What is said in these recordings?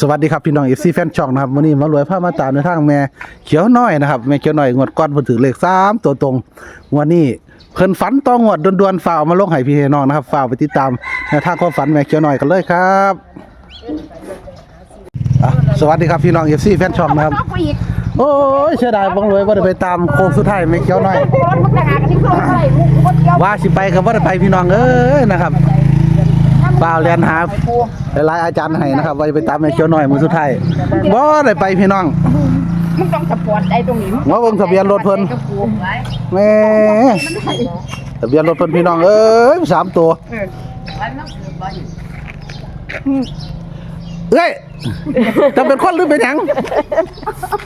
สวัสดีครับพี่น้องเอฟซีแฟนช่องนะครับวันนี้มารวยผ้ามาตามในทางแม่เขียวน้อยนะครับแม่เขียวน้อยงวดก้อนเพิ่นถือเลขสามตัวตรงวันนี้เพิ่นฝันต่องวดด่วนๆฝากเอามาลงให้พี่น้องนะครับฝ่ากไปติดตามในทางความฝันแม่เขียวน้อยกันเลยครับอะสวัสดีครับพี่น้องเอฟซีแฟนช่องนะครับโอ้ยเสียดายบังรวยว่าได้ไปตามโค้งสุดท้ายแม่เขียวน้อย ว่าสิไปก็บ่ได้ไปพี่น้องเอ้ยนะครับ เปล่าเรียนหาหลายๆอาจารย์ให้นะครับว่าจะไปตามแม่เขียวน้อยมื้อสุดท้ายบ่ได้ไปพี่น้องมึงต้องสปอร์ตไอ้ตรงนี้ว่าเบิ่งทะเบียนรถเพิ่นกับกูไว้แหม่ทะเบียนรถเพิ่นพี่น้องเอ้ยสามตัว เออไว้มันเกิดบ่อยู่เอ้ยจะเป็นคนหรือเป็นหยัง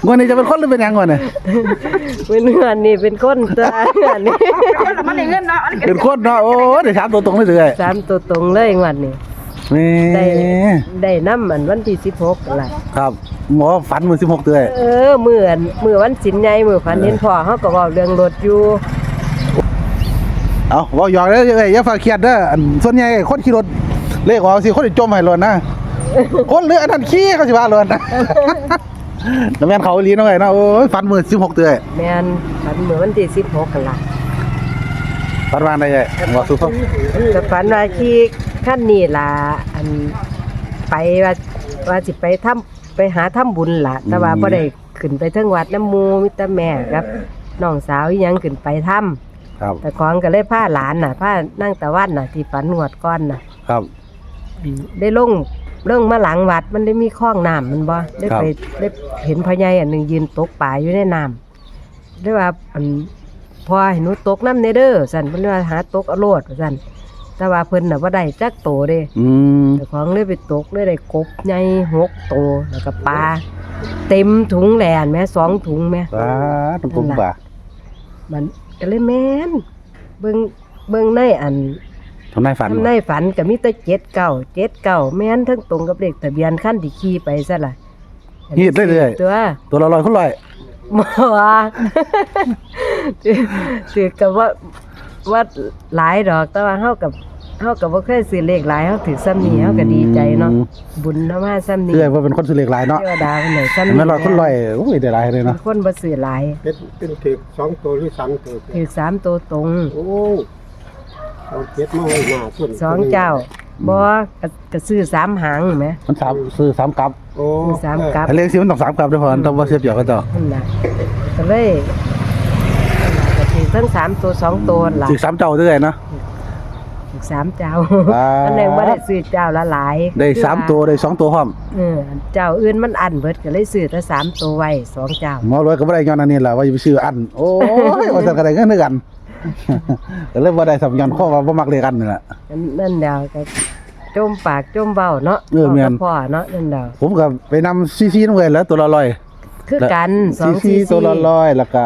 งวดนี้จะเป็นคนหรือเป็นหยังงวดนี้เป็นเงินนี่เป็นคนตัวเงินนี่เดี๋ยวมันได้เงินเนาะอันนี้เป็นคนเนาะโอ้ยได้สามตัวตรงเลยเด้อสามตัวตรงเลยงวันนี้แหม่ได้ได้น้ำมันวันที่สิบหกอะไรครับหมอฝันมื้อ16เด้อเออมืออันมือวันสินใหญ่มือฝันเห็นพ่อเขาก็บอกเรื่องรถอยู่เอาเว้าหยอกเด้อเอ้ยอย่าฝากเครียดเด้ออันส่วนใหญ่คนขี่รถเลขออกสิคนสิจมให้รถนะ คนเหลืออันนั้นขี้เขาสิว่ารถนะน้ำแม่นเขาอีหลีเนาะไอ้เนาะโอ้ยฝันมื้อ16เด้อแมนฝันมือวันที่สิบหกกันละฝันว่าได้ไงบอกสู่ฟังแต่ฝันว่าขี่ขั้นนี้ล่ะอันไปว่าว่าสิไปทำไปหาทำบุญล่ะ แต่ว่าบ่ได้ขึ้นไปเทิงวัดน้ำหมูมิตรแม่ครับน้องสาวอีหยังขึ้นไปทำครับแต่ของก็เลยผ้าหลานน่ะผ้านั่งตะวันน่ะที่ฝันงวดก้อนน่ะ ครับ ได้ลง เรื่องมาหลังวัดมันได้มีคลองน้ำมันบ่ได้ไปได้เห็นพ่อใหญ่อันหนึ่งยืนตกป่าอยู่ในน้ำได้ว่าอันพอเห็นหนูตกน้ำเนเด้อสั่นเพิ่นว่าหาตกเอาโลดว่าสั่นแต่ว่าเพิ่นน่ะบ่ได้จักโตเด้อืมแต่ของเลยไปตกเลยได้กบใหญ่หกโตแล้วก็ปลาเต็มถุงแหลนแม่สองถุงแม่ว้าต้องกุมป่ามันก็เลยแม่นเบิ่งเบิ่งในอัน ทำนายฝันทำในฝันก็มีแต่เจ็ดเก้าเจ็ดเก้าแม่นทั้งตรงกับเลขทะเบียนขั้นที่ขี่ไปซะล่ะฮีดเรื่อยตัวๆตัวละร้อยคนร้อยบ่ว่าถือกับว่าว่าหลายดอกแต่ว่าเฮากับเฮากับบ่เคยซื้อเลขหลายเฮาถือซ้ำนี้เฮาก็ดีใจเนาะบุญเนาะมาซ้ำนี้เรื่อยว่าเป็นคนสุเล็กหลายเนาะเทวดาเพิ่นได้ซ้ำนี้ไม่ร้อยคนร้อยโอ้ยได้หลายเลยเนาะคนบ่ซื้อหลายเป็นเป็นถึกสองตัวหรือสามตัวถือสามตัวตรงโอ้ เอาเจ็ดมาไว้หน้าส่วนสองเจ้าบ่ก็ก็ซื้อสามหางแหม มันสามซื้อสามกลับโอ้ซื้อสามกับ ถ้าเลขสิมันต้องสามกลับด้วยพอต้องว่าเสียบเดียวกันต่อนั่นน่ะก็เลยก็ถือทั้งสามตัวสองตัวล่ะสิสามเจ้าด้วยเนาะ ถือสามเจ้าอ่า อันนึงบ่ได้ซื้อเจ้าละหลายได้สามตัวได้สองตัวพร้อมเออเจ้าอื่นมันอันเบิดก็เลยซื้อแต่สามตัวไว้สองเจ้า หมอรวยก็บ่ได้ย้อนอันนี้แหละว่าจะไปซื้ออัน โอ้ยว่าจะกระไดเงินด้วยกัน ก็เลยบ่ได้สับย้อนข้อว่าบ่มักเลขอันนี่แหละ นั่นนั่นเดียวก็จมปากจมเบ้าเนาะเออแม่น ว้ากับพ่อเนาะนั่นเดียวผมก็ไปนำซีซีนั่นเลยแล้วตัวละร้อยคือกันสอซีงซีสี่ตัวละร้อยแล้วก็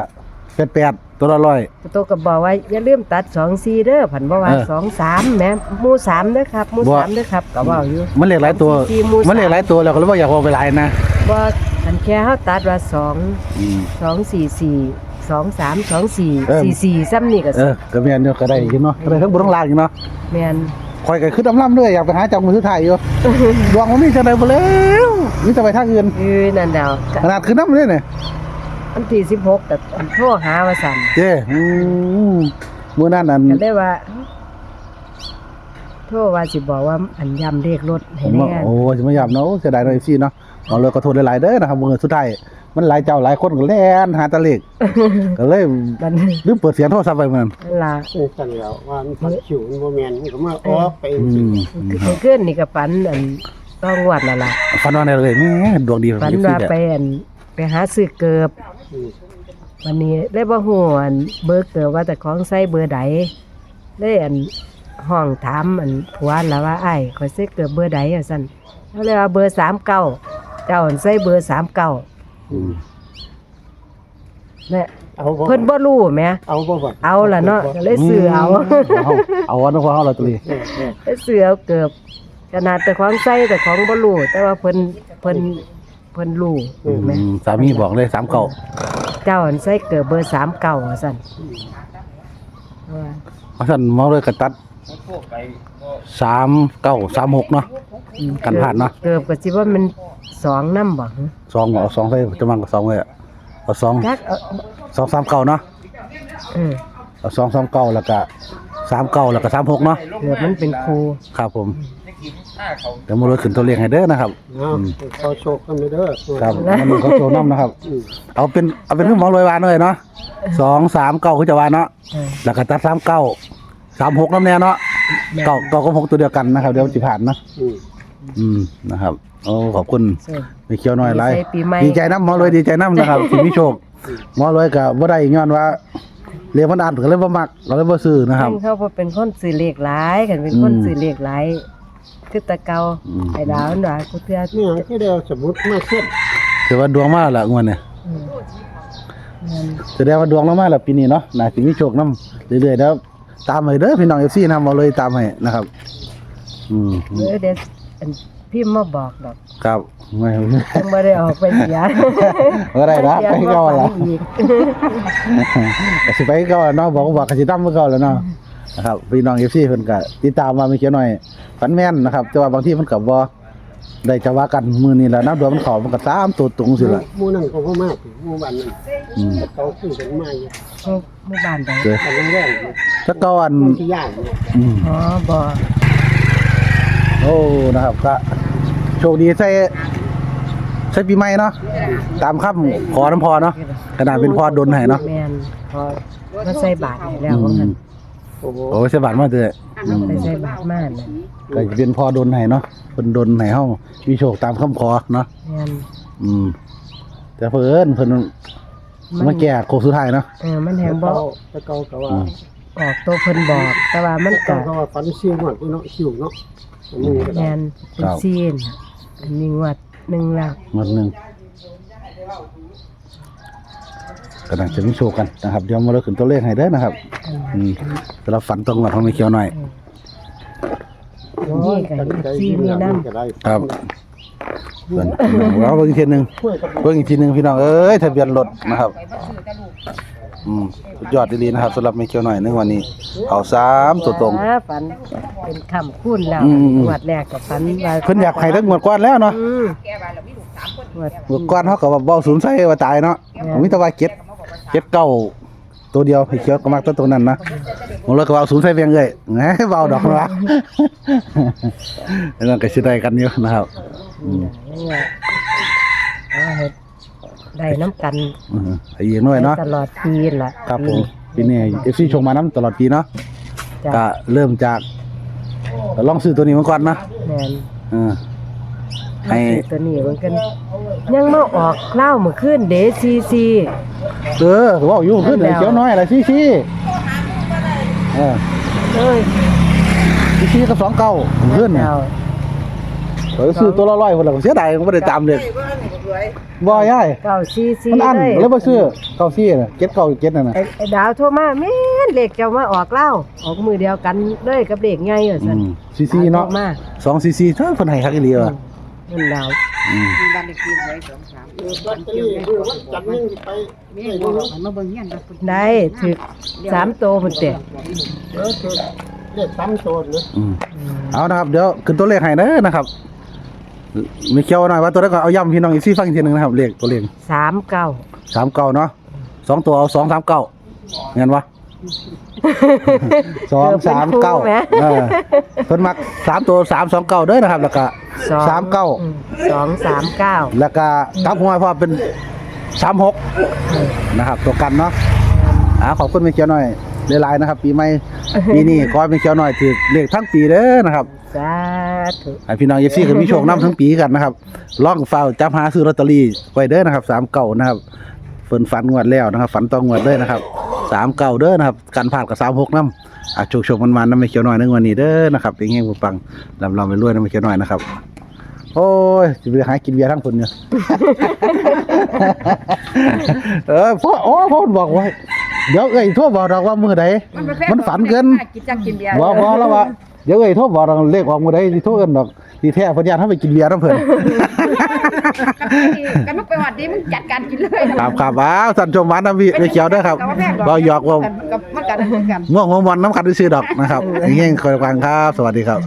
แปดแปดตัวละร้อย ตัวก็บอกว่าอย่าลืมตัดสองสี่เด้อผันบ่ว่าเออสองสามแหม่หมู่สามเด้อครับหมู่บ่ สามเด้อครับก็เว้าอยู่ มันเลขหลายตัว ซีซีหมู่สาม มันเลขหลายตัวแล้วก็เลยว่าอยากเอาไปหลายนะบ่คันแค่เฮาตัดว่าสองอืมสองสี่สี่ สองสามสองสี่เออ สี่สี่ซ้ำนี่ก็เออก็แม่นอยู่ก็ได้อยู่เนาะก็ได้ทั้งบนทั้งล่างอยู่เนาะแม่นข่อยก็คือดำล่ำด้วยอยากไปหาจังมือสุดท้ายอยู่ดวงมันมีจังไดบ่แล้วมีแต่ไปทางอื่นคือนั่นเดาขนาดคือน้ำเลยเนี่ยอันที่สิบหกก็โทรหาว่าสั่นเจ้อืมมื้อนั้นอัน ก็ได้ว่าโทรว่าสิบอกว่าอันย้ำเลขรถผให้มแน่ว่าโอ้สิมาหยับเนาะเสียดายเนาะ FC เนาะเอาเลยขอโทษหลายๆเด้อนะครับมื้อสุดท้าย มันหลายเจ้าหลายคนก็แล่นหาแตะเลขก็เลยมันลืมเปิดเสียงโทรศัพท์ไปเหมือนนั่นล่ะนี่สั่นแล้วว่ามันฝักขิวมันบ่แม่นมันก็มาออกไปอืสิมคือขึ้นนี่ก็ฝันอันต้องวัดนั่นล่ะฝันว่าแน่เลยแหม่ดวงดีฝัน FC ว่าเนี่ยไปอันไปหาซื้อเกือบอืมวันนี้ได้บ่ฮู้อันเบอร์เกือบว่าแต่ของใส่เบอร์ใดได้อันห้องถามอันผัวแล้วว่าอ้ายขอยใส่เกือบเบอร์ใดอะซั่นเขาเลยว่าเบอร์39เจ้าอันใส่เบอร์39 อืมเนี่ยเอาบ่เพิ่นบ่รู้แหมเอาบ่บ่เอาล่ะเนาะก็เลยซื้อเอาเอาเอาอันนั้นพอเอาลอตเตอรี่เออเออเลยซื้อเอาเกือบขนาดแต่ของใส่แต่ของบ่รู้แต่ว่าเพิ่นเพิ่นเพิ่นรู้อืแหมมสามีบอกเลยสามเก่าเจ้าอันใส่เกือบเบอร์39ว่าซั่นว่าเพราะฉะนั้นหมอเลยก็ตัดสามเก้าสามหกเนาะกันผ่านเนาะ เกือบก็สิว่ามัน สองน้ำบ่ฮะสองเอาสองใส่จะมันกับสองเลยอะเอาสองจักเอาสองสามเก้าเนาะเออเอาสองสามเก้าแล้วก็สามเก้าแล้วก็สามหกเนาะเกือบมันเป็นครูครับผมเดี๋ยวมาเลยขึ้นตัวเลขให้เด้อนะครับ เอาขอโชคกันเลยเด้อครับมันมีเขาโชว์น้ำนะครับอืมเอาเป็นเอาเป็นเรื่องหมอรวยวานเลยเนาะสองสามเก้าคือจะวานเนาะเออแล้วก็ตัดสามเก้าสามหกน้ำแน่เนาะเก้าเก้ากับหกตัวเดียวกันนะครับ เดี๋ยวจะผ่านเนาะอืม อืมนะครับโอ้ขอบคุณใช่ไม่เคี้ยวน้อยไรใส่ปีใหม่ดีใจน้ำหมอรวยดีใจน้ำนะครับที่มีโชคหมอรวยกับบ่ได้ย้อนว่าเรียกมันอ่านก็เลยบ่มักก็เลยบ่ซื้อนะครับเพิ่นเขาบ่เป็นคนสื่อเลขหลายกันเป็นคนอืมสื่อเลขหลายคือแตะเกาอืมไอ้ดาวนั่นว่ากูเทื่อนี่หยังที่เดียวสมมุติมาเช่นถือว่าดวงมากแหละงวดเนี่ยอืมนั่นแสดงว่าดวงเรามากแหละปีนี้เนาะน่าสิมีโชคนํเรื่อยๆแล้วตามให้เด้อพี่น้อง FC นำเอาเลยตามให้นะครับ อืมเออเดี๋ยว อันพี่มาบอกดอกครับไม่ยังบ่ได้ออกไปเสียก็ได้นะไปเก่าแล้วไปอีกก็สิไปเก่าแล้วเนาะบอกก็บอกก็สินำเก่าแล้วเนาะนะครับพี่น้อง FC เพิ่นก็ติดตามมาไม่เขียวหน่อยฝันแม่นนะครับ แต่ว่าบางทีมันก็บ่ได้จะว่ากันมื้อนี้แหละนะดวงมันเข้ามันก็ตามตัวตรงสิล่ะหมู่นั่นก็บ่มากหมู่บ้านนั้นอืมเขาขึ้นกันมาอยู่หมู่หมู่บ้านใดเด้อกันแรงๆนะถ้าก่อนคนที่ย่านเนี่ยอืมอ๋อบ่ โอ้นะครับก็โชคดีใส่ใส่ปีใหม่เนาะตามคำขอน้ำพอเนาะขนาดเป็นพอดนให้เนาะแม่นพอมาใส่บาตรให้แล้วอืว่างั้นมโอ้โหโอ้ใส่บาทมาเถอะอืมไปใส่บาตรมานั่นก็จะเป็นพอดนให้เนาะเป็นดนให้เฮามีโชคตามคำขอเนาะแม่นอืม แต่เพิ่นเพิ่นมาแก้โคงสุดท้ายเนาะ เออมันแฮงบ่เก่าแต่เก่าก็ว่าอืมออกตัวเพิ่นบอก แต่ว่ามันก็เก่าก็ว่าฝันซิ่วหมดพี่เนาะซิ่วเนาะ อันนี้ก็ได้แม่นเป็นซีนอันนี้งวดหนึงแล้วงวดหนึงกำลังจะมีโชคกันนะครับเดี๋ยวมาเลยขึ้นตัวเลขให้เด้อนะครับ อืมสำหรับฝันตรงกับของไม่เขียวหน่อย นี่ก็ซีนนี่นำก็ได้ครับเพื่อนเราเบิ่งอีกทีหนึงช่วยกันเบิ่งอีกทีหนึงพี่น้องเอ้ยทะเบียนรถนะครับ อืมสุดยอดดีๆนะครับสำหรับไม่เขียวหน่อยในวันนี้ เอาสามตัวตรง อ่าฝันเป็นคำคูณแล้วอืมๆงวดแรกก็ฝันว่าเพิ่นอยากให้ทั้งหมดก้อนแล้วเนาะอืมงวดหมดก้อนเขาก็ว่าเว้าศูนย์ใส่ว่าตายเนาะผมมีแต่ว่าเก็ดเก็ดเก้าตัวเดียวพี่เขียวก็มักตัวตัวนั้นนะผมเลยก็ว่าเอาศูนย์ใส่เพียงเลยแหมเว้าดอกว่าแล้วนั่นก็สิได้กันอยู่นะครับ อืมนี่ว่าเอาเฮ็ด ได้น้ำกันอืมไอ้เองหน่อยเนาะ ตลอดปีล่ะครับผมปีนี้ FC ชงมานํตลอดปีเนาะจ้ะก็เริ่มจากลองซื้อตัวนี้มาก่อนนะแม่นเออให้ตัวนี้เหมือนกัน ยังมาออกเล่าเมื่อคืนเดซีซีเออเว่าอยู่ขึ้นเลยแล้วเขียวน้อยอะไรซี่ซี่เออเอ้ยซี่ซี่กับสองเก้าขึ้นเนี่ยเจ้าเออซื้อตัวละร้อยคนละเสียดายก็ไม่ได้ตามเลย บ่ย่ายเก้าซีซีมันอันเลยเลยบ่ซื้อเก้าซี่น่ะเก็ดเก้าเก็ดนั่นน่ะไอ้ไอ้ดาวโทรมาแม่นเลขเจ้ามาออกเล่าออกมือเดียวกันเลยกับเลขไงเหรออืสันมซี่ซี่เนาะโทรมาสองซี่ซี่เท่าเพิ่นให้คักอีหลีว่ะนั่นดาวอืมมีบ้านเลขที่ไว้สองสามลอตเตอรี่คือวันจันทร์นึงสิไปแม่บอกว่ามาเบิ่งเฮียนกันได้ถึกสามโตมันเตะเออคือเลขซ้ำโซนนะอืมเอานะครับเดี๋ยวขึ้นตัวเลขให้เด้อนะครับ มีเขียวหน่อยว่าตัวนั้นก็เอาย้ำพี่น้องอีกซี่ฟังอีกทีหนึงนะครับเลขตัวเลขสามเก้าสามเก้าเนาะสองตัวเอาสองสามเก้าเงินวะ สองสามเก้าเออเพิ่นมักสามตัวสามสองเก้าเด้อนะครับ แล้วก็สองสามเก้า อืมสองสามเก้าแล้วก็กลับหัวเพราะว่าเป็นสามหกนะครับ ตัวกันเนาะอ่าขอบคุณแม่เขียวหน่อยหลายๆนะครับ ปีใหม่ปีนี้ขอให้แม่เขียวหน่อยถือเลขทั้งปีเด้อนะครับสา ธุให้พี่น้องเอฟซีก็มีโชคนํทั้งปีกันนะครับล่องเฝ้าจับหาซื้อลอตเตอรี่ไว้เด้อนะครับสามเก้านะครับเฟินฝันงวดแล้วนะครับ ฝันต้องงวดเด้อนะครับสามเก้าเด้อนะครับการผ่านกับสามหกน้ำอะโชคโชคมันมันๆน้ำไม่เขียวหน่อยนึงวันนี้เด้อนะครับเป็นเงี้ยปังลำลำไปรวยน้ำไม่เขียวหน่อยนะครับ โอ้ยจะไปหากินเบียร์ทั้งคนเนี่ย เออพ่อโอ้พ่อบอกว่าเดี๋ยวเอ้ยโทรบอกเราว่ามือใดมันฝันเกิน กินจังกินเบียร์บอกบอกแล้วว่า เดี๋ยวเอ้ยโทรบอกเราเลขออกมือใดที่โทรเอิ้นดอกที่แท้เพิ่นอยากให้ไปกินเบียร์น้ำเพิ่น กันมาไปวัดนี้มึงจัดการกินเลยครับครับว้าวสันชมหวานน้ำวิไม่เขียวเด้อครับบ่หยอกว่ากับมันกันกัน ง่วงหัวมันน้ำคันซื้อดอกนะครับอย่างเงี้ยคอยฟังครับ สวัสดีครับ